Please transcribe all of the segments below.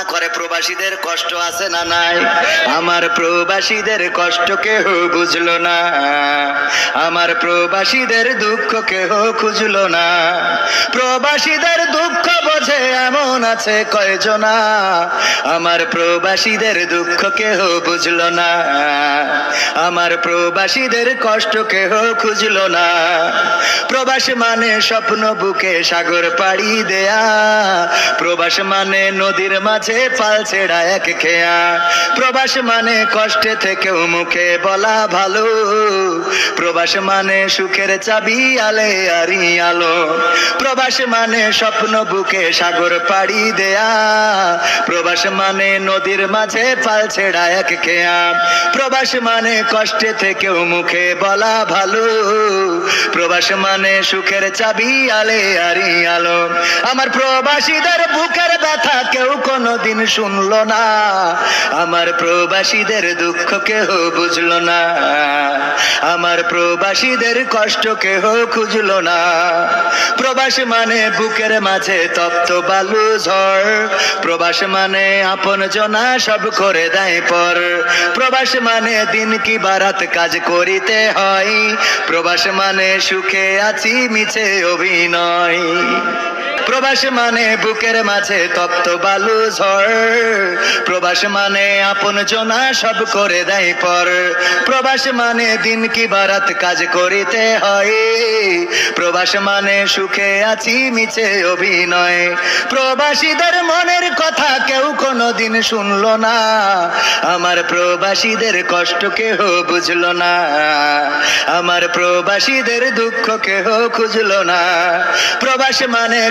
কামনা করে, প্রবাসীদের কষ্ট আছে না নাই? আমার প্রবাসীদের কষ্ট কেহ বুঝলো না। আমার প্রবাসীদের দুঃখ কেহ খুঁজলো না। প্রবাসীদের দুঃখ বোঝে এমন আছে কয়জনা। আমার প্রবাসীদের দুঃখ কেহ বুঝলো না। আমার প্রবাসীদের কষ্ট কেহ খুঁজলো না। প্রবাস মানে স্বপ্ন বুকে সাগর পাড়ি দেয়া। প্রবাস মানে নদীর মাঝে পাল ছেড়া এক খেয়া। প্রবাস মানে কষ্টে থেকেও মুখে বলা ভালো। প্রবাস মানে সুখের চাবি, আলে আরি আলো। প্রবাস মানে স্বপ্ন বুকে সাগর পাড়ি দেয়া। প্রবাস মানে নদীর মাঝে পাল ছেড়া এক খেয়া। প্রবাস মানে কষ্টে থেকেও মুখে বলা ভালো। প্রবাস মানে সুখের চাবি আলে আরি আলো। আমার প্রবাসীদের বুকের ব্যথা কেউ কোনোদিন শুনলো না। আমার প্রবাসীদের দুঃখ কেহ বুঝলো না। আমার প্রবাসীদের কষ্ট কেহ খুঁজলো না। প্রবাস মানে বুকের মাঝে তপ্ত বালু ঝড়। প্রবাস মানে আপন জনা সব করে দেয় পর। প্রবাস মানে দিন কি বারাত কাজ করিতে হয়। প্রবাস মানে সুখে আছি, মিছে অভিনয়। প্রবাস মানে বুকের মাঝে তপ্ত বালু ঝড়। প্রবাস মানে আপন জনা সব করে দেয় পর। প্রবাস মানে দিন কি বারাত কাজ করিতে হয়। প্রবাস মানে সুখে আছি, মিছে অভিনয়। প্রবাসীদের মনের কথা কেউ কোনোদিন শুনলো না। আমার প্রবাসীদের কষ্ট কেহ বুঝলো না। আমার প্রবাসীদের দুঃখ কেহ খুঁজলো না। প্রবাস মানে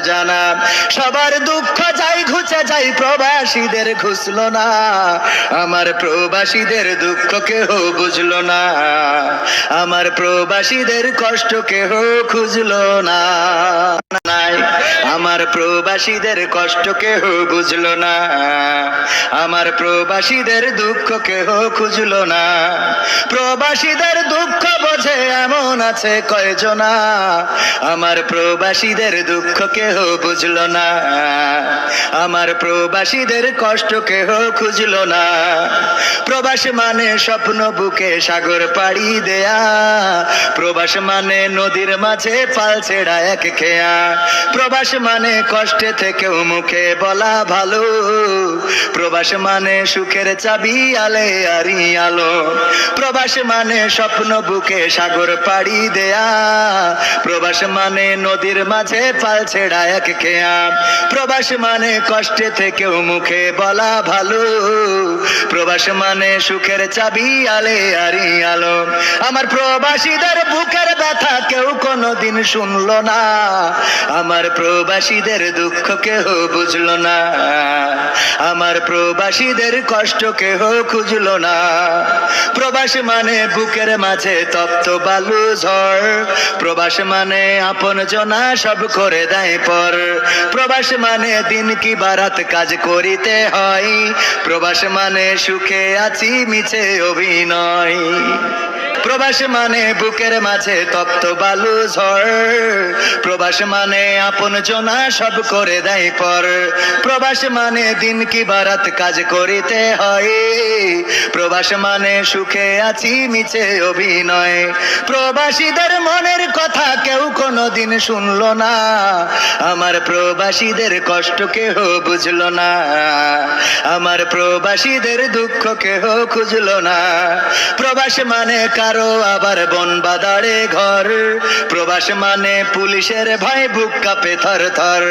জানা। সবার দুঃখ যাই ঘুচে যাই প্রবাসীদের ঘুষলো না। আমার প্রবাসীদের দুঃখ কেহ বুঝলো না। আমার প্রবাসীদের কষ্ট কেহ খুঁজলো না। আমার প্রবাসীদের কষ্ট কেহ বুঝলো না। আমার প্রবাসীদের দুঃখ কেহ খুঁজলো না। প্রবাসীদের দুঃখ বোঝে এমন আছে কয়জনা। আমার প্রবাসীদের দুঃখ কেহ বুঝলো না। আমার প্রবাসীদের কষ্ট কেহ খুঁজলো না। প্রবাস মানে স্বপ্ন বুকে সাগর পাড়ি দেয়া। প্রবাস মানে নদীর মাঝে পাল ছেড়া এক খেয়া। প্রবাস মানে কষ্টে থেকেও মুখে বলা ভালো। প্রবাস মানে সুখের চাবি আলে আরি আলো। প্রবাস মানে স্বপ্ন বুকে সাগর পাড়ি দেয়া। প্রবাস মানে নদীর মাঝে পাল ছেড়া এক খেয়াম প্রবাস মানে কষ্টে থেকেও মুখে বলা ভালো। প্রবাস মানে সুখের চাবি, আলে আরি আলো। আমার প্রবাসীদের বুকের ব্যথা কেউ কোনোদিন শুনলো না। আমার প্রবাসীদের দুঃখ কেহ বুঝলো না। আমার প্রবাসীদের কষ্ট কেহ খুঁজলো না। প্রবাস মানে বুকের মাঝে তপ্ত বালু ঝড়। প্রবাস মানে আপন জনা সব করে দেয় পর। প্রবাস মানে দিন কি বারাত কাজ করিতে হয়। প্রবাস মানে সুখে আছি মিছে অভিনয়। প্রবাস মানে বুকের মাঝে তপ্ত বালু ঝড়। প্রবাস মানে আপন জনা সব করে দেয় পর। প্রবাস মানে দিন কি বারাত কাজ করিতে হয়। প্রবাস মানে সুখে আছি মিছে অভিনয়। প্রবাসীদের মনের কথা কেউ কোনোদিন শুনলো না। আমার প্রবাসীদের কষ্ট কেহ বুঝলো না। আমার প্রবাসীদের দুঃখ কেহ খুঁজলো না। প্রবাস মানে কারও আবার বন বাদারে ঘর। প্রবাস মানে পুলিশের ভাই বুক কাপে থর থর